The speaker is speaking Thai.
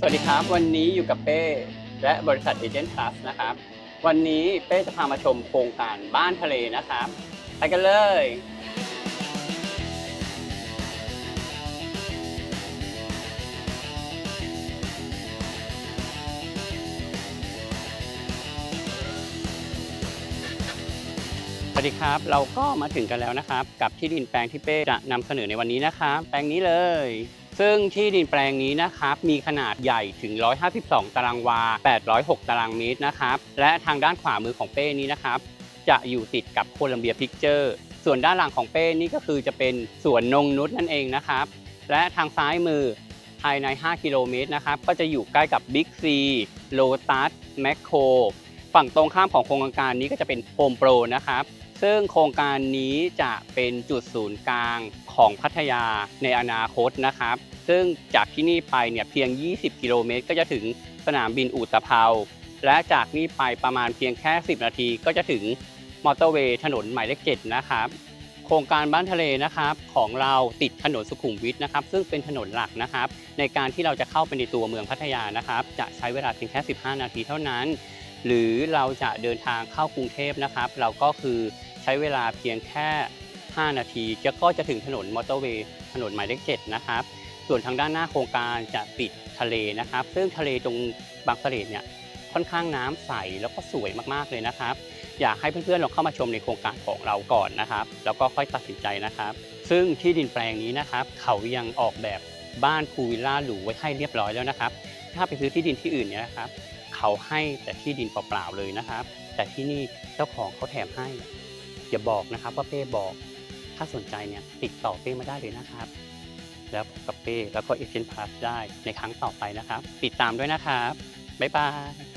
สวัสดีครับ วันนี้อยู่กับเป้ และบริษัทเอเจนต์พลัสนะครับ วันนี้เป้จะพามาชมโครงการบ้านทะเลนะครับ ไปกันเลย สวัสดีครับเราก็มาถึงกันแล้วนะครับ กับที่ดินแปลงที่เป้จะนำเสนอในวันนี้นะครับ แปลงนี้เลย ซึ่งที่ดินแปลงนี้นะครับมีขนาดใหญ่ถึง 152 ตารางวา 806 ตารางเมตรนะครับ และทางด้านขวามือของเป้นี้นะครับ จะอยู่ติดกับโคลัมเบียพิกเจอร์ส่วนด้านหลังของเป้นี่ก็คือจะเป็นสวนนงนุษนั่นเองนะครับ และทางซ้ายมือภายใน 5 กิโลเมตรนะครับ ก็จะอยู่ใกล้กับบิ๊กซีโลตัสแมคโครฝั่งตรงข้ามของโครงการนี้ก็จะเป็นโฮมโปรนะครับ ซึ่งโครงการนี้จะเป็นจุดศูนย์กลางของพัทยาในอนาคตนะครับ ซึ่งจากที่นี่ไปเนี่ยเพียง 20 กิโลเมตร ก็จะถึงสนามบินอุตภเปาและจากนี้ไปประมาณเพียงแค่ 10 นาทีก็จะถึงมอเตอร์เวย์ถนนหมายเลข7นะครับ โครงการบ้านทะเลนะครับ ของเราติดถนนสุขุมวิทนะครับ ซึ่งเป็นถนนหลักนะครับ ในการที่เราจะเข้าไปในตัวเมืองพัทยานะครับ จะใช้เวลาเพียงแค่ 15 นาทีเท่านั้น หรือเราจะเดินทางเข้ากรุงเทพนะครับ เราก็คือใช้เวลาเพียงแค่ 5 นาที จะก็จะถึงถนนมอเตอร์เวย์ถนนหมายเลข7นะครับ ส่วนทางด้านหน้าโครงการจะติดทะเลนะครับ ซึ่งทะเลตรงบางเสร่เนี่ยค่อนข้างน้ำใสแล้วก็สวยมากๆเลยนะครับ อยากให้เพื่อนๆลองเข้ามาชมในโครงการของเราก่อนนะครับ แล้วก็ค่อยตัดสินใจนะครับ ซึ่งที่ดินแปลงนี้นะครับ เขายังออกแบบบ้านพูวิลล่าหรูไว้ให้เรียบร้อยแล้วนะครับ ถ้าไปซื้อที่ดินที่อื่นเนี่ยนะครับ เขาให้แต่ที่ดินเปล่าๆเลยนะครับ แต่ที่นี่เจ้าของเขาแถมให้ อย่าบอกนะครับว่าเป้บอก ถ้าสนใจเนี่ยติดต่อเป้มาได้เลยนะครับ แล้วกับเป้แล้วก็เอเจนต์พาสได้ในครั้งต่อไปนะครับ ติดตามด้วยนะครับ บ๊ายบาย